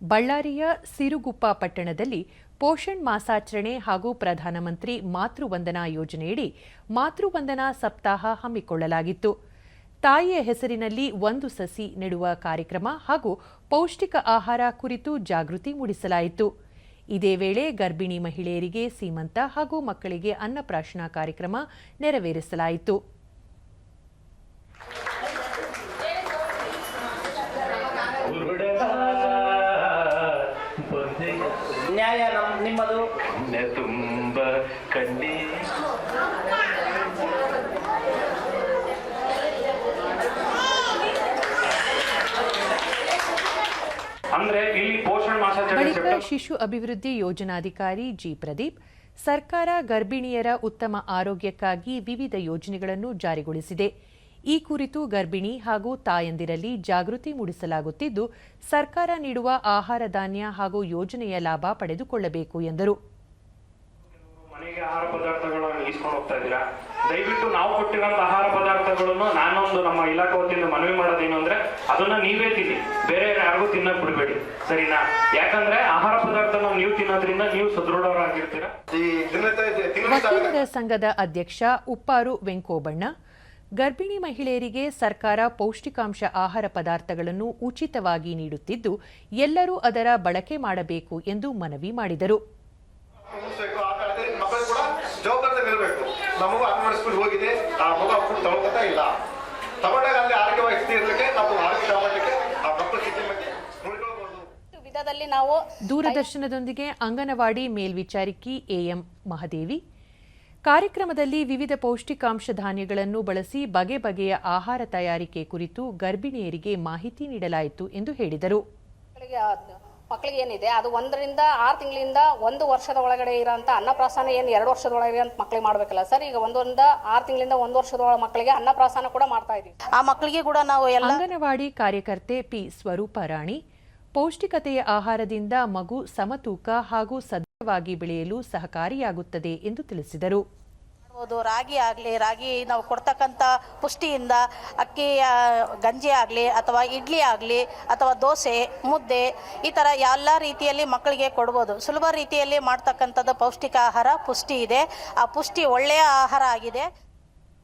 ಬಳ್ಳಾರಿಯ ಸಿರುಗುಪ್ಪ ಪಟ್ಟಣದಲ್ಲಿ ಪೋಷಣ್ ಮಾಸಾಚರಣೆ ಹಾಗೂ ಪ್ರಧಾನಮಂತ್ರಿ ಮಾತೃವಂದನಾ ಯೋಜನೆಯಡಿ ಮಾತೃವಂದನಾ ಸಪ್ತಾಹ ಹಮ್ಮಿಕೊಳ್ಳಲಾಗಿತ್ತು. ತಾಯಿಯ ಹೆಸರಿನಲ್ಲಿ ಒಂದು ಸಸಿ ನೆಡುವ ಕಾರ್ಯಕ್ರಮ ಹಾಗೂ ಪೌಷ್ಟಿಕ ಆಹಾರ ಕುರಿತು ಜಾಗೃತಿ ಮೂಡಿಸಲಾಯಿತು. ಇದೇ ವೇಳೆ ಗರ್ಭಿಣಿ ಮಹಿಳೆಯರಿಗೆ ಸೀಮಂತ ಹಾಗೂ ಮಕ್ಕಳಿಗೆ ಅನ್ನಪ್ರಾಶನ ಕಾರ್ಯಕ್ರಮ ನೆರವೇರಿಸಲಾಯಿತು. ನ್ಯಾಯ ನಮ್ ನಿಮ್ಮದು? ತುಂಬ ಕಂಡಿ ಅಂದ್ರೆ ಇಲ್ಲಿ ಪೋಷಣ್ ಮಾಸಾಚರಣೆ ಬಳಿಕ ಶಿಶು ಅಭಿವೃದ್ಧಿ ಯೋಜನಾಧಿಕಾರಿ ಜಿ ಪ್ರದೀಪ್ ಸರ್ಕಾರ ಗರ್ಭಿಣಿಯರ ಉತ್ತಮ ಆರೋಗ್ಯಕ್ಕಾಗಿ ವಿವಿಧ ಯೋಜನೆಗಳನ್ನು ಜಾರಿಗೊಳಿಸಿದೆ. ಈ ಕುರಿತು ಗರ್ಭಿಣಿ ಹಾಗೂ ತಾಯಂದಿರಲ್ಲಿ ಜಾಗೃತಿ ಮೂಡಿಸಲಾಗುತ್ತಿದ್ದು ಸರ್ಕಾರ ನೀಡುವ ಆಹಾರ ಧಾನ್ಯ ಹಾಗೂ ಯೋಜನೆಯ ಲಾಭ ಪಡೆದುಕೊಳ್ಳಬೇಕು ಎಂದರು. ಮನೆಗೆ ಆಹಾರ ಪದಾರ್ಥಗಳನ್ನು ಇಸ್ಕೊಂಡು ಹೋಗ್ತಾ ಇದ್ದೀರಾ? ದಯವಿಟ್ಟು ನಾವು ಕೊಟ್ಟಿರೋಂಥ ಆಹಾರ ಪದಾರ್ಥಗಳನ್ನು ನಾನೊಂದು ನಮ್ಮ ಇಲಾಖೆ ವತಿಯಿಂದ ಮನವಿ ಮಾಡೋದೇನು ಅಂದ್ರೆ ಅದನ್ನ ನೀವೇ ತಿನ್ನಿ. ಬೇರೆ ಯಾರಿಗೂ ತಿನ್ನಕ್ ಬಿಡಬೇಡಿ. ಸರಿನಾ? ಯಾಕಂದ್ರೆ ಆಹಾರ ಪದಾರ್ಥನ ನೀವು ತಿನ್ನೋದ್ರಿಂದ ನೀವು ಸದೃಢರಾಗಿರ್ತೀರಾ? ವಕೀಲರ ಸಂಘದ ಅಧ್ಯಕ್ಷ ಉಪ್ಪಾರು ವೆಂಕೋಬಣ್ಣ ಗರ್ಭಿಣಿ ಮಹಿಳೆಯರಿಗೆ ಸರ್ಕಾರ ಪೌಷ್ಟಿಕಾಂಶ ಆಹಾರ ಪದಾರ್ಥಗಳನ್ನು ಉಚಿತವಾಗಿ ನೀಡುತ್ತಿದ್ದು ಎಲ್ಲರೂ ಅದರ ಬಳಕೆ ಮಾಡಬೇಕು ಎಂದು ಮನವಿ ಮಾಡಿದರು. ದೂರದರ್ಶನದೊಂದಿಗೆ ಅಂಗನವಾಡಿ ಮೇಲ್ವಿಚಾರಕಿ ಎಎಂ ಮಹದೇವಿ. ಕಾರ್ಯಕ್ರಮದಲ್ಲಿ ವಿವಿಧ ಪೌಷ್ಟಿಕಾಂಶ ಧಾನ್ಯಗಳನ್ನು ಬಳಸಿ ಬಗೆ ಬಗೆಯ ಆಹಾರ ತಯಾರಿಕೆ ಕುರಿತು ಗರ್ಭಿಣಿಯರಿಗೆ ಮಾಹಿತಿ ನೀಡಲಾಯಿತು ಎಂದು ಹೇಳಿದರು. ಮಕ್ಕಳಿಗೆ ಏನಿದೆ? ಅದು ಒಂದರಿಂದ ಆರು ತಿಂಗಳಿಂದ ಒಂದು ವರ್ಷದ ಒಳಗಡೆ ಇರೋಂಥ ಅನ್ನಪ್ರಾಸನ ಏನು ಎರಡು ವರ್ಷದ ಒಳಗಡೆ ಅಂತ ಮಕ್ಕಳಿಗೆ ಮಾಡಬೇಕಲ್ಲ ಸರ್? ಈಗ ಒಂದರಿಂದ ಆರು ತಿಂಗಳಿಂದ ಒಂದು ವರ್ಷದ ಒಳ ಮಕ್ಕಳಿಗೆ ಅನ್ನಪ್ರಾಸನ ಕೂಡ ಮಾಡ್ತಾ ಇದ್ದೀವಿ ಆ ಮಕ್ಕಳಿಗೆ ಕೂಡ ನಾವು ಎಲ್ಲ ಅಂಗನವಾಡಿ ಕಾರ್ಯಕರ್ತೆ ಪಿ ಸ್ವರೂಪ ರಾಣಿ ಪೌಷ್ಟಿಕತೆಯ ಆಹಾರದಿಂದ ಮಗು ಸಮತೂಕ ಹಾಗೂ ಸದೃಢವಾಗಿ ಬೆಳೆಯಲು ಸಹಕಾರಿಯಾಗುತ್ತದೆ ಎಂದು ತಿಳಿಸಿದರು. ಮಾಡ್ಬೋದು ರಾಗಿ ಆಗಲಿ, ರಾಗಿ ನಾವು ಕೊಡ್ತಕ್ಕಂಥ ಪುಷ್ಟಿಯಿಂದ ಅಕ್ಕಿ ಗಂಜಿ ಆಗಲಿ ಅಥವಾ ಇಡ್ಲಿ ಆಗಲಿ ಅಥವಾ ದೋಸೆ, ಮುದ್ದೆ ಈ ಥರ ಎಲ್ಲ ರೀತಿಯಲ್ಲಿ ಮಕ್ಕಳಿಗೆ ಕೊಡ್ಬೋದು. ಸುಲಭ ರೀತಿಯಲ್ಲಿ ಮಾಡ್ತಕ್ಕಂಥದ್ದು ಪೌಷ್ಟಿಕ ಆಹಾರ ಪುಷ್ಟಿ ಇದೆ. ಆ ಪುಷ್ಟಿ ಒಳ್ಳೆಯ ಆಹಾರ ಆಗಿದೆ.